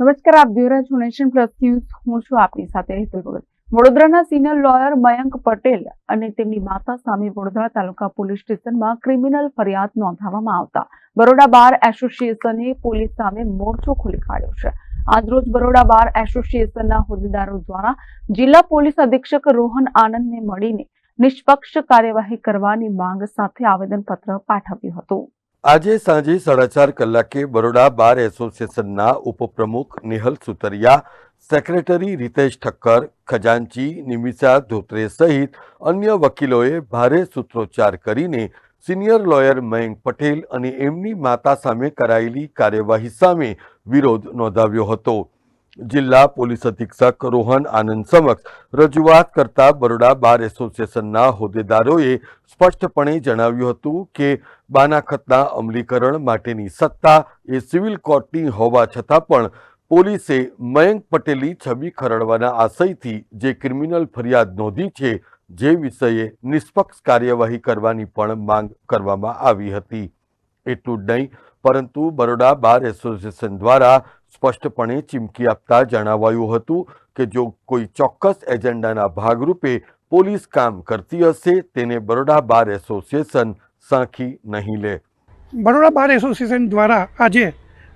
નમસ્કાર, આપ જોઈ રહ્યા છો નેશન પ્લસ ન્યૂઝ. હું છું આપની સાથે હેતલ ભગત. વડોદરાના સિનિયર લોયર મયંક પટેલ અને તેમની માતા સામે વડોદરા તાલુકા પોલીસ સ્ટેશનમાં ક્રિમિનલ ફરિયાદ નોંધાવવામાં આવતા. બરોડા બાર એસોસિએશને પોલીસ સામે મોરચો ખોલી કાઢ્યો છે. આજરોજ બરોડા બાર એસોસિએશનના હોદ્દેદારો દ્વારા જિલ્લા પોલીસ અધિક્ષક રોહન આનંદને મળીને નિષ્પક્ષ કાર્યવાહી કરવાની માંગ સાથે આવેદનપત્ર પાઠવ્યું હતું. આજે સાંજે સાડા ચાર કલાકે બરોડા બાર એસોસિએશનના ઉપપ્રમુખ નિહલ સુતરિયા, સેક્રેટરી રીતેશ ઠક્કર, ખજાનચી, નિમિષા ધોત્રે સહિત અન્ય વકીલોએ ભારે સૂત્રોચ્ચાર કરીને સિનિયર લોયર મયંક પટેલ અને એમની માતા સામે કરાયેલી કાર્યવાહી સામે વિરોધ નોંધાવ્યો હતો. જિલ્લા પોલીસ અધિક્ષક રોહન આનંદ સમક્ષ રજૂઆત કરતા બરોડા બાર એસોસિએશનના હોદ્દેદારોએ સ્પષ્ટપણે જણાવ્યું હતું કે બાનાખતના અમલીકરણ માટેની સત્તા એ સિવિલ કોર્ટની હોવા છતાં પણ પોલીસે મયંક પટેલની છબી ખરડવાના આશયથી જે ક્રિમિનલ ફરિયાદ નોંધી છે જે વિષયે નિષ્પક્ષ કાર્યવાહી કરવાની પણ માંગ કરવામાં આવી હતી. એટલું જ નહીં, પરંતુ બરોડા બાર એસોસિએશન દ્વારા સ્પષ્ટપણે ચીમકી આપતા જણાવાયું હતું કે જો કોઈ ચોક્કસ એજન્ડાના ભાગરૂપે પોલીસ કામ કરતી હશે, તેને બરોડા બાર એસોસિએશન સાંખી નહીં લે. બરોડા બાર એસોસિએશન દ્વારા આજે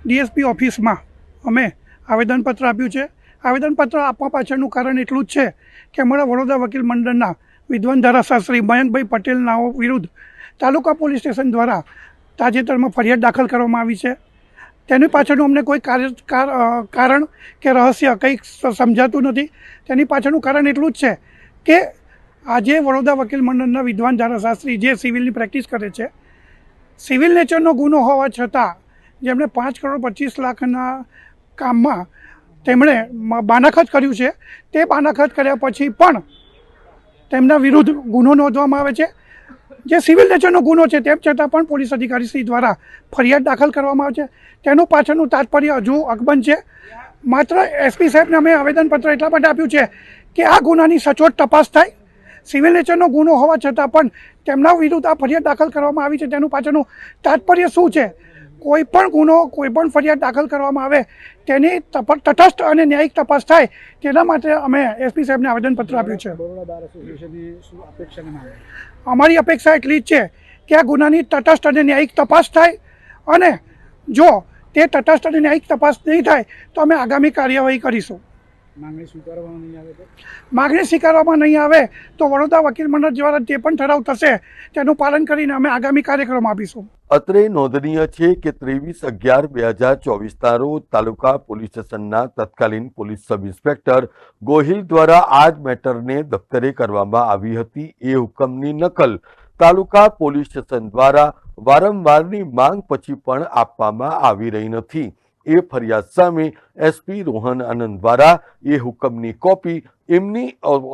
ડીએસપી ઓફિસમાં અમે આવેદનપત્ર આપ્યું છે. આવેદનપત્ર આપવા પાછળનું કારણ એટલું જ છે કે અમારા વડોદરા વકીલ મંડળના વિદ્વાન ધારાશાસ્ત્રી મયંકભાઈ પટેલના વિરુદ્ધ તાલુકા પોલીસ સ્ટેશન દ્વારા તાજેતરમાં ફરિયાદ દાખલ કરવામાં આવી છે. તેની પાછળનું અમને કોઈ કારણ કે રહસ્ય કંઈક સમજાતું નથી. તેની પાછળનું કારણ એટલું જ છે કે આજે વડોદરા વકીલ મંડળના વિદ્વાન ધારાશાસ્ત્રી જે સિવિલની પ્રેક્ટિસ કરે છે, સિવિલ નેચરનો ગુનો હોવા છતાં જેમણે પાંચ કરોડ પચીસ લાખના કામમાં તેમણે બાનાખત કર્યું છે, તે બાનાખત કર્યા પછી પણ તેમના વિરુદ્ધ ગુનો નોંધવામાં આવે છે. જે સિવિલ નેચરનો ગુનો છે, તેમ છતાં પણ પોલીસ અધિકારીશ્રી દ્વારા ફરિયાદ દાખલ કરવામાં આવે છે. તેનું પાછળનું તાત્પર્ય હજુ અકબંધ છે. માત્ર એસપી સાહેબને અમે આવેદનપત્ર એટલા માટે આપ્યું છે કે આ ગુનાની સચોટ તપાસ થાય. સિવિલ નેચરનો ગુનો હોવા છતાં પણ તેમના વિરુદ્ધ આ ફરિયાદ દાખલ કરવામાં આવી છે. તેનું પાછળનું તાત્પર્ય શું છે? કોઈ પણ ગુનો, કોઈ પણ ફરિયાદ દાખલ કરવામાં આવે, તેની તટસ્થ અને ન્યાયિક તપાસ થાય, તેના માટે અમે એસપી સાહેબને આવેદનપત્ર આપ્યું છે. અમારી અપેક્ષા એટલી જ છે કે આ ગુનાની તટસ્થ અને ન્યાયિક તપાસ થાય અને જો તે તટસ્થ અને ન્યાયિક તપાસ નહીં થાય તો અમે આગામી કાર્યવાહી કરીશું. માંગણી સ્વીકારવામાં નહીં આવે તો? માગણી સ્વીકારવામાં નહીં આવે તો વડોદરા વકીલ મંડળ દ્વારા જે પણ ઠરાવ થશે તેનું પાલન કરીને અમે આગામી કાર્યક્રમ આપીશું. અત્રે નોંધનીય છે કે ત્રેવીસ અગિયાર બે હજાર ચોવીસના રોજ તાલુકા પોલીસ સ્ટેશનના તત્કાલીન પોલીસ સબ ઇન્સ્પેક્ટર ગોહિલ દ્વારા આ જ મેટરને દફતરે કરવામાં આવી હતી. એ હુકમની નકલ તાલુકા પોલીસ સ્ટેશન દ્વારા વારંવારની માંગ પછી પણ આપવામાં આવી રહી નથી. એ ફરિયાદ સામે એસપી રોહન આનંદ દ્વારા એ હુકમની કોપી એમની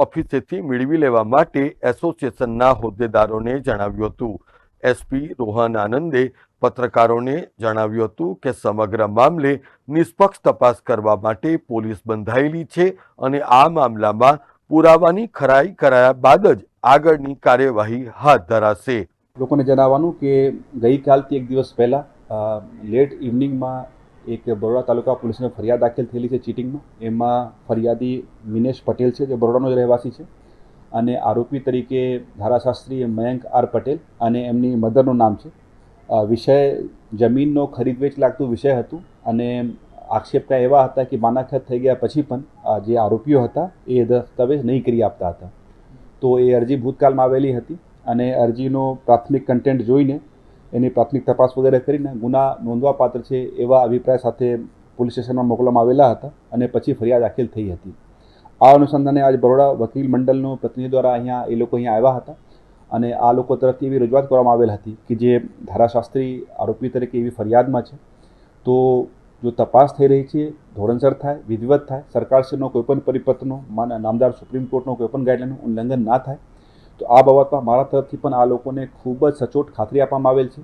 ઓફિસેથી મેળવી લેવા માટે એસોસિએશનના હોદ્દેદારોને જણાવ્યું હતું. એસપી રોહન આનંદે પત્રકારોને જણાવ્યું હતું કે સમગ્ર મામલે નિષ્પક્ષ તપાસ કરવા માટે પોલીસ બંધાયેલી છે અને આ મામલામાં પુરાવાની ખરાઈ કરાયા બાદ જ આગળની કાર્યવાહી હાથ ધરાશે. લોકોને જણાવવાનું કે ગઈકાલથી એક દિવસ પહેલાં લેટ ઇવનિંગમાં એક બરોડા તાલુકા પોલીસને ફરિયાદ દાખલ થયેલી છે ચીટિંગમાં. એમાં ફરિયાદી મિનેશ પટેલ છે, જે બરોડાનો જ રહેવાસી છે. અને આરોપી તરીકે ધારાશાસ્ત્રી મયંક આર પટેલ અને એમની મધરનું નામ છે. વિષય જમીનનો ખરીદ વેચ લાગતું વિષય હતું અને આક્ષેપતા એવા હતા કે માનાખત થઈ ગયા પછી પણ જે આરોપીઓ હતા એ દસ્તાવેજ નહીં કરી આપતા હતા. તો એ અરજી ભૂતકાળમાં આવેલી હતી અને અરજીનો પ્રાથમિક કન્ટેન્ટ જોઈને એની પ્રાથમિક તપાસ વગેરે કરીને ગુના નોંધવાપાત્ર છે એવા અભિપ્રાય સાથે પોલીસ સ્ટેશનમાં મોકલવામાં આવેલા હતા અને પછી ફરિયાદ દાખલ થઈ હતી. આ અનુસંધાને આજ બરોડા વકીલ મંડળનો પ્રતિનિધિ દ્વારા અહીંયા એ લોકો અહીંયા આવ્યા હતા અને આ લોકો તરફથી એવી રજૂઆત કરવામાં આવેલ હતી કે જે ધારાશાસ્ત્રી આરોપી તરીકે એવી ફરિયાદમાં છે. તો જો તપાસ થઈ રહી છે, ધોરણસર થાય, વિધિવત થાય, સરકારશ્રીનો કોઈપણ પરિપત્રનો નામદાર સુપ્રીમ કોર્ટનો કોઈપણ ગાઈડલાઇનનું ઉલ્લંઘન ના થાય તો આ બાબતમાં મારા તરફથી પણ આ લોકોને ખૂબ જ સચોટ ખાતરી આપવામાં આવેલ છે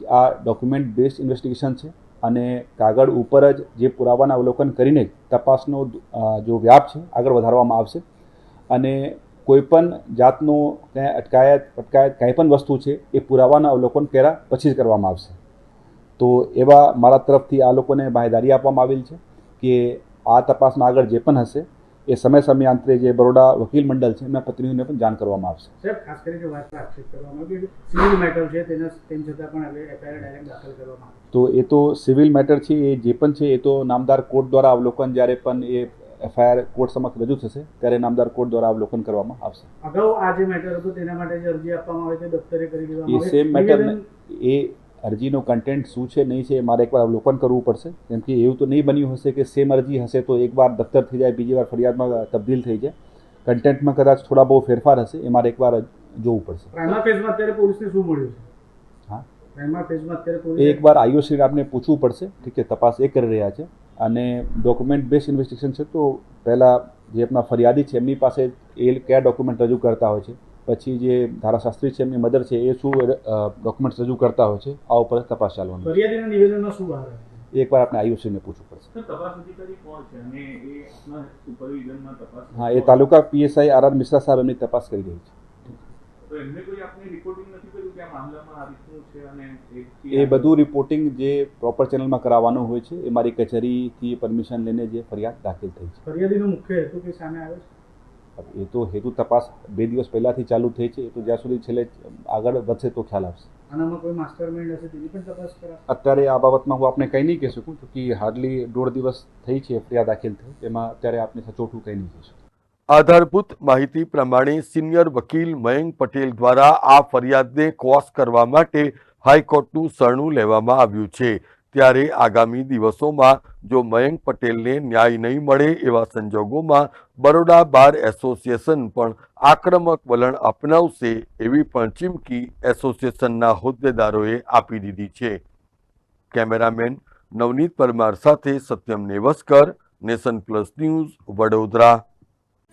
કે આ ડોક્યુમેન્ટ બેઝડ ઇન્વેસ્ટિગેશન છે અને કાગળ ઉપર જ જે પુરાવાના અવલોકન કરીને તપાસનો જો વ્યાપ છે, આગળ વધારવામાં આવશે. અને કોઈપણ જાતનો ક્યાંય અટકાયત અટકાયત કાંઈ પણ વસ્તુ છે, એ પુરાવાના અવલોકન કર્યા પછી જ કરવામાં આવશે. તો એવા મારા તરફથી આ લોકોને બાહેદારી આપવામાં આવેલ છે કે આ તપાસમાં આગળ જે પણ હશે એ સમય સમયાંતરે જે બરોડા વકીલ મંડળ છે એમના પ્રતિનિધિઓને પણ જાણ કરવામાં આવશે. સાહેબ ખાસ કરીને વાત આક્ષેપ કરવામાં આવ્યો સિવિલ મેટર છે તેના તેમ છતાં પણ હવે એફઆઈઆર ડાયરેક્ટ દાખલ કરવામાં આવી તો એ તો સિવિલ મેટર છે એ જે પણ છે એ તો નામદાર કોર્ટ દ્વારા અવલોકન જ્યારે પણ એ એફઆઈઆર કોર્ટ સમક્ષ રજૂ થશે ત્યારે નામદાર કોર્ટ દ્વારા અવલોકન કરવામાં આવશે. અગાઉ આ જે મેટર હતું તેના માટે જે અરજી આપવામાં આવે છે દફતરે કરી એ દેવામાં આવે સેમ મેટર એ અરજીનો કન્ટેન્ટ શું છે નહીં છે એ મારે એકવાર અવલોકન કરવું પડશે. કેમ કે એવું તો નહીં બન્યું હશે કે સેમ અરજી હશે તો એકવાર દફતર થઈ જાય બીજી વાર ફરિયાદમાં તબદીલ થઈ જાય. કન્ટેન્ટમાં કદાચ થોડા બહુ ફેરફાર હશે એ મારે એકવાર જોવું પડશે. પ્રાઇમા ફેઝમાં અત્યારે પોલીસને શું મળ્યું છે? હા? ફેઝમાં અત્યારે એકવાર આઈઓસી આપને પૂછવું પડશે ઠીક છે તપાસ એ કરી રહ્યા છે. અને ડોક્યુમેન્ટ બેઝ ઇન્વેસ્ટિગેશન છે તો પહેલાં જે આપણા ફરિયાદી છે એમની પાસે એ કયા ડોક્યુમેન્ટ રજૂ કરતા હોય છે? પછી જે ધારાશાસ્ત્રી છે એમની મદર છે એ શું ડોક્યુમેન્ટ રજૂ કરતા હોય છે આ ઉપર તપાસ ચાલવાની ફરિયાદીના નિવેદનમાં શું બહાર એકવાર આપણે આઈઓસીને પૂછવું પડશે. સર તપાસ અધિકારી કોણ છે? અને એ આપના સુપરવિઝનમાં તપાસ હા એ taluka PSI R R Mishra સાહેબ એમની તપાસ કરી રહી છે. તો એમને કોઈ આપને રિપોર્ટિંગ નથી કર્યું કે આ મામલામાં આ રીતનું છે અને એ બધું રિપોર્ટિંગ જે પ્રોપર ચેનલમાં કરાવવાનું હોય છે એ મારી કચેરીથી પરમિશન લઈને જે ફરિયાદ દાખલ થઈ છે. ફરિયાદીનો મુખ્ય હેતુ કે સામે આવે છે? એ તો હેતુ તપાસ બે દિવસ પહેલાથી ચાલુ થઈ છે એ તો જ્યાં સુધી છેલ્લે આગળ વધશે તો ખ્યાલ આવશે. આનામાં કોઈ માસ્ટર હશે તેની પણ તપાસ કરાશે? અત્યારે આ બાબતમાં હું આપને કંઈ નહીં કહી શકું કે હાર્ડલી દોઢ દિવસ થઈ છે ફરિયાદ દાખલ થઈ તેમાં અત્યારે આપને સચોટું કંઈ નહીં કહી શકું. આધારભૂત માહિતી પ્રમાણે સિનિયર વકીલ મયંક પટેલ દ્વારા આ ફરિયાદને કોસ કરવા માટે હાઈકોર્ટનું શરણું લેવામાં આવ્યું છે. ત્યારે આગામી દિવસોમાં જો મયંક પટેલને ન્યાય નહીં મળે એવા સંજોગોમાં બરોડા બાર એસોસિએશન પણ આક્રમક વલણ અપનાવશે એવી પણ ચીમકી એસોસિએશનના હોદ્દેદારોએ આપી દીધી છે. કેમેરામેન નવનીત પરમાર સાથે Satyam Nevaskar, Nation Plus News Vadodara.